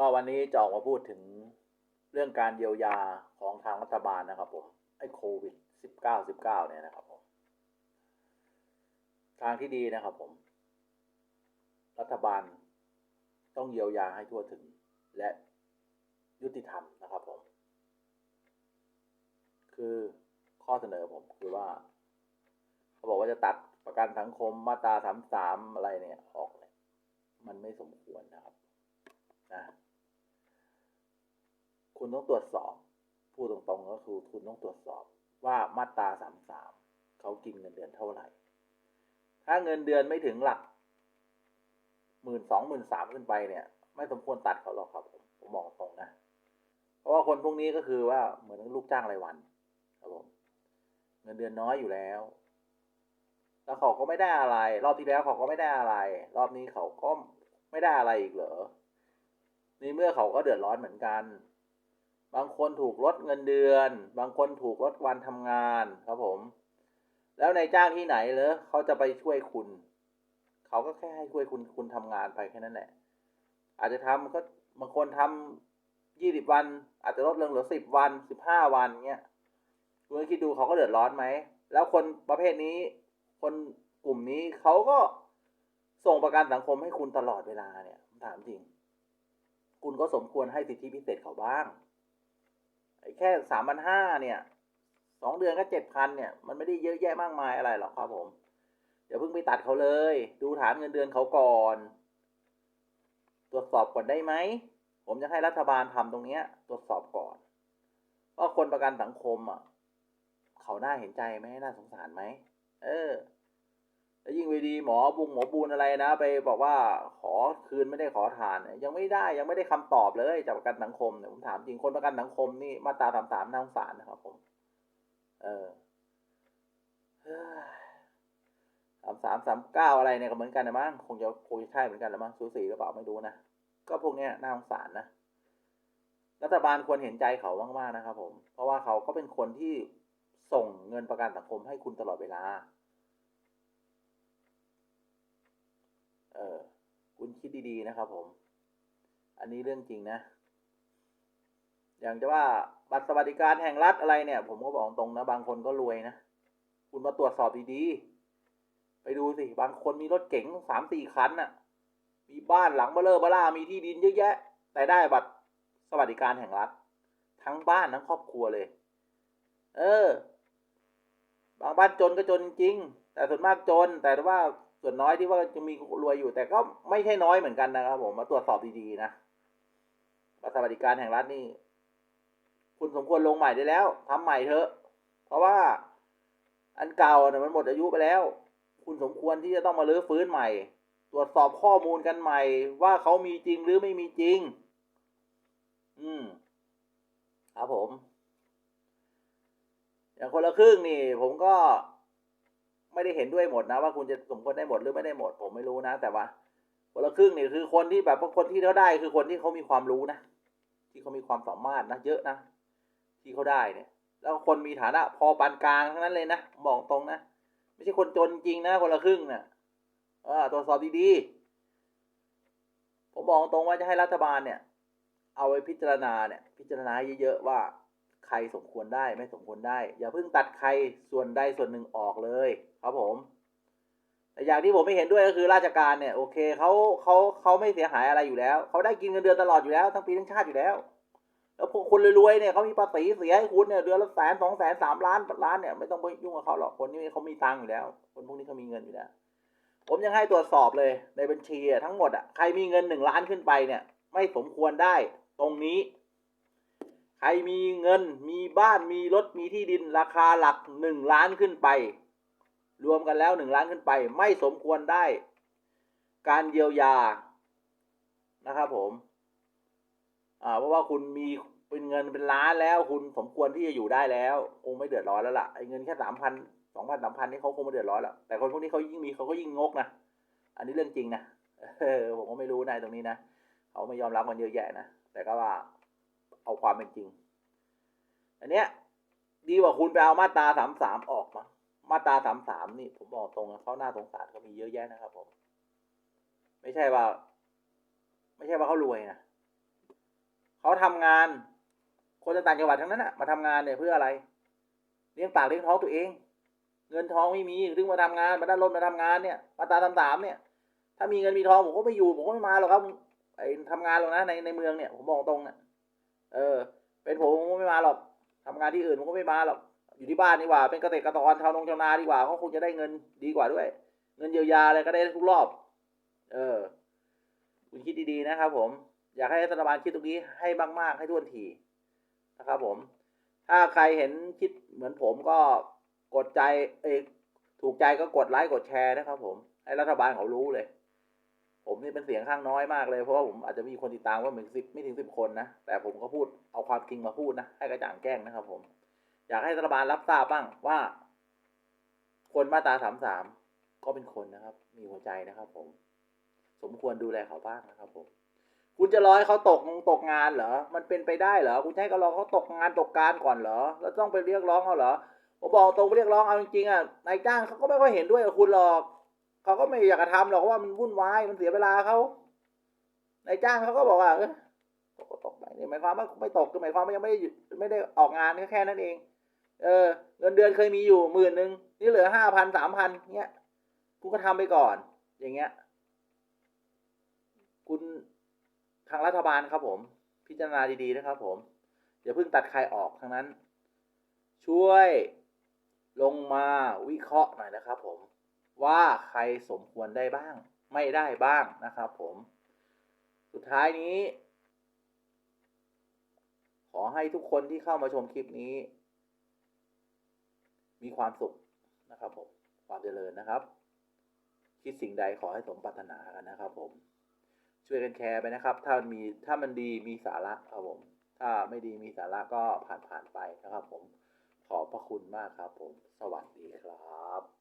ก็วันนี้จะออกมาพูดถึงเรื่องการเยียวยาของทางรัฐบาลนะครับผมไอ้โควิดสิบเก้าสิบเก้าเนี่ยนะครับผมทางที่ดีนะครับผม รัฐบาลต้องเยียวยาให้ทั่วถึงและยุติธรรมนะครับผม คือข้อเสนอผมคือว่า เขาบอกว่าจะตัดประกันสังคมมาตราสามสามอะไรเนี่ยออกเนี่ยมันไม่สมควรนะครับ นะ คุณต้องตรวจสอบ พูดตรงๆก็คือคุณต้องตรวจสอบว่ามาตราสามสามเขากินเงินเดือนเท่าไหร่ ถ้าเงินเดือนไม่ถึงหลักหมื่นสองหมื่นสามขึ้นไปเนี่ย ไม่สมควรตัดเขาหรอกครับผมผมบอกตรงนะ เพราะว่าคนพวกนี้ก็คือว่าเหมือนลูกจ้างรายวันครับผมเงินเดือนน้อยอยู่แล้ว แล้วเขาก็ไม่ได้อะไร รอบที่แล้วเขาก็ไม่ได้อะไร รอบนี้เขาก็ไม่ได้อะไรอีกเหรอในเมื่อเขาก็เดือดร้อนเหมือนกัน บางคนถูกลดเงินเดือน บางคนถูกลดวันทำงานครับผม แล้วในจ้างที่ไหนเหรอเขาจะไปช่วยคุณ เขาก็แค่ให้ช่วยคุณคุณทำงานไปแค่นั้นแหละ อาจจะทำก็บางคนทำยี่สิบวัน อาจจะลดลงเหลือสิบวันสิบห้าวันเงี้ยคุณคิดดูเขาก็เดือดร้อนไหม แล้วคนประเภทนี้ คนกลุ่มนี้เขาก็ส่งประกันสังคมให้คุณตลอดเวลาเนี่ยถามจริง คุณก็สมควรให้สิทธิพิเศษเขาบ้าง แค่สามพันห้าเนี่ยสองเดือนก็เจ็ดพันเนี่ย มันไม่ได้เยอะแยะมากมายอะไรหรอกครับผมอย่าเพิ่งไปตัดเขาเลย ดูฐานเงินเดือนเขาก่อน ตรวจสอบก่อนได้ไหม ผมจะให้รัฐบาลทำตรงเนี้ย ตรวจสอบก่อน ว่าคนประกันสังคมอะ เขาน่าเห็นใจไหมน่าสงสารไหม เออ แล้วยิ่งไปดีหมอบุงหมอบูนอะไรนะ ไปบอกว่าขอคืนไม่ได้ขอทาน ยังไม่ได้ยังไม่ได้คำตอบเลยจากประกันสังคมเนี่ยผมถามจริงคนประกันสังคมนี่มาตราสามสามน่าสงสารนะครับผมเออสามสามสามเก้าอะไรเนี่ยก็เหมือนกันนะมั้งคงจะคงจะใช่เหมือนกันละมั้งสูสีหรือเปล่าไม่รู้นะก็พวกเนี้ยน่าสงสารนะรัฐบาลควรเห็นใจเขามากๆนะครับผม เพราะว่าเขาก็เป็นคนที่ส่งเงินประกันสังคมให้คุณตลอดเวลา เออ คุณคิดดีๆนะครับผม อันนี้เรื่องจริงนะ อย่างจะว่าบัตรสวัสดิการแห่งรัฐอะไรเนี่ย ผมก็บอกตรงนะ บางคนก็รวยนะ คุณมาตรวจสอบดีๆ ไปดูสิ บางคนมีรถเก๋งสามสี่คันน่ะ มีบ้านหลังเบลเลอเบล่า มีที่ดินเยอะแยะ แต่ได้บัตรสวัสดิการแห่งรัฐ ทั้งบ้านทั้งครอบครัวเลย เออ บางบ้านจนก็จนจริง แต่ส่วนมากจน แต่ว่า ส่วนน้อยที่ว่าจะมีรวยอยู่แต่ก็ไม่ใช่น้อยเหมือนกันนะครับ ผมมาตรวจสอบดีๆนะบัตรสวัสดิการแห่งรัฐนี่ คุณสมควรลงใหม่ได้แล้วทำใหม่เถอะ เพราะว่า อันเก่าเนี่ยมันหมดอายุไปแล้ว คุณสมควรที่จะต้องมาลื้อฟื้นใหม่ ตรวจสอบข้อมูลกันใหม่ ว่าเขามีจริงหรือไม่มีจริง อืมครับผม อย่างคนละครึ่งนี่ ผมก็ ไม่ได้เห็นด้วยหมดนะ ว่าคุณจะสมควรได้หมดหรือไม่ได้หมดผมไม่รู้นะ แต่ว่าคนละครึ่งนี่คือคนที่แบบว่าคนที่เขาได้คือคนที่เขามีความรู้นะที่เขามีความสามารถนะเยอะนะที่เขาได้เนี่ย แล้วคนมีฐานะพอปานกลางทั้งนั้นเลยนะบอกตรงนะไม่ใช่คนจนจริงนะคนละครึ่งนะ่ะเออตรวจสอบดีๆผมบอกตรงว่าจะให้รัฐบาลเนี่ย เอาไว้พิจารณาเนี่ย พิจารณาเยอะๆว่า ใครสมควรได้ไม่สมควรได้ อย่าเพิ่งตัดใครส่วนใดส่วนหนึ่งออกเลย ครับผมแต่อย่างที่ผมไม่เห็นด้วยก็คือราชการเนี่ยโอเคเขาเขาเขาไม่เสียหายอะไรอยู่แล้วเขาได้กินเงินเดือนตลอดอยู่แล้ว ทั้งปีทั้งชาติอยู่แล้ว แล้วพวกคนรวยๆเนี่ยเขามีภาษีเสียให้คุณเนี่ยเดือนละแสนสองแสนสามล้านล้านเนี่ยไม่ต้องไปยุ่งกับเขาหรอกคนนี้เขามีตังค์อยู่แล้ว คนพวกนี้เขามีเงินอยู่แล้วผมยังให้ตรวจสอบเลยในบัญชีทั้งหมดอะใครมีเงินหนึ่งล้านขึ้นไปเนี่ย ไม่สมควรได้ตรงนี้ ใครมีเงินมีบ้านมีรถมีที่ดินราคาหลักหนึ่งล้านขึ้นไป รวมกันแล้วหนึ่งล้านขึ้นไป ไม่สมควรได้ การเยียวยานะครับผมอ่าเพราะว่าคุณมีเป็นเงินเป็นล้านแล้ว คุณสมควรที่จะอยู่ได้แล้วคงไม่เดือดร้อนแล้วล่ะไอ้เงินแค่สามพันสองพันสามพันนี่เขาคงไม่เดือดร้อนแล้วแต่คนพวกนี้เขายิ่งมีเขาก็ยิ่งงกนะอันนี้เรื่องจริงนะผมก็ไม่รู้นะตรงนี้นะเขาไม่ยอมรับกันเยอะแยะนะแต่ก็ว่า เอาความเป็นจริง อันเนี้ย ดีกว่าคุณไปเอามาตราสามสามออกมา มาตราสามสามนี่ ผมบอกตรงนะเขาหน้าสงสารเขามีเยอะแยะนะครับผม ไม่ใช่ว่า ไม่ใช่ว่าเขารวยนะเขาทำงาน คนต่างจังหวัดทั้งนั้นอะมาทำงานเนี่ยเพื่ออะไร เลี้ยงปากเลี้ยงท้องตัวเอง เงินทองไม่มีถึงมาทำงานมาได้รถมาทำงานเนี่ย มาตราสามสามเนี่ย ถ้ามีเงินมีทองผมก็ไม่อยู่ผมก็ไม่มาหรอกครับไอ้ทำงานหรอกนะในในเมืองเนี่ยผมบอกตรงเนี่ย เออ เป็นผมผมก็ไม่มาหรอกทำงานที่อื่นผมก็ไม่มาหรอกอยู่ที่บ้านดีกว่า เป็นเกษตรกรชาวนงชาวนาดีกว่าเขาคงจะได้เงินดีกว่าด้วย เงินเยียวยาอะไรก็ได้ทุกรอบ เออ คุณคิดดีๆนะครับผม อยากให้รัฐบาลคิดตรงนี้ให้มากๆให้ท่วนทีนะครับผม ถ้าใครเห็นคิดเหมือนผมก็กดใจเอถูกใจก็กดไลค์กดแชร์นะครับผม ให้รัฐบาลเขารู้เลย ผมนี่เป็นเสียงข้างน้อยมากเลยเพราะว่าผมอาจจะมีคนติดตามว่าไม่ถึงสิบไม่ถึงสิบคนนะ แต่ผมก็พูดเอาความจริงมาพูดนะ ให้กระจ่างแจ้งนะครับ ผม อยากให้รัฐบาลรับทราบบ้างว่า คนมาตราสามสามก็เป็นคนนะครับ มีหัวใจนะครับ ผม สมควรดูแลเขาบ้างนะครับผมคุณจะรอให้เขาตกตกงานเหรอ มันเป็นไปได้เหรอ คุณให้เขารอเขาตกงานตกการก่อนเหรอ แล้วต้องไปเรียกร้องเขาเหรอ ผมบอกตรงไปเรียกร้องเอาจริงๆอะ นายจ้างเขาก็ไม่ค่อยเห็นด้วยกับคุณหรอก เขาก็ไม่อยากจะทำหรอกเพราะว่ามันวุ่นวายมันเสียเวลาเขานายจ้างเขาก็บอกว่าเออตกตกไปนี่หมายความว่าไม่ตกก็หมายความว่ายังไม่ได้หยุดไม่ได้ออกงานแค่แค่นั้นเอง เออเงินเดือนเคยมีอยู่หมื่นหนึ่งนี่เหลือห้าพันสามพันเงี้ยคุณก็ทำไปก่อน อย่างเงี้ย คุณทางรัฐบาลครับผม พิจารณาดีๆนะครับผมอย่าเพิ่งตัดใครออกทั้งนั้น ช่วยลงมาวิเคราะห์หน่อยนะครับผม ว่าใครสมควรได้บ้าง ไม่ได้บ้างนะครับผม สุดท้ายนี้ ขอให้ทุกคนที่เข้ามาชมคลิปนี้ มีความสุขนะครับผม ความเจริญนะครับ คิดสิ่งใดขอให้สมปรารถนากันนะครับผม ช่วยกันแชร์ไปนะครับ ถ้ามันมีถ้ามันดีมีสาระครับผม ถ้าไม่ดีมีสาระก็ผ่านผ่านไปนะครับผม ขอบพระคุณมากครับผม สวัสดีครับ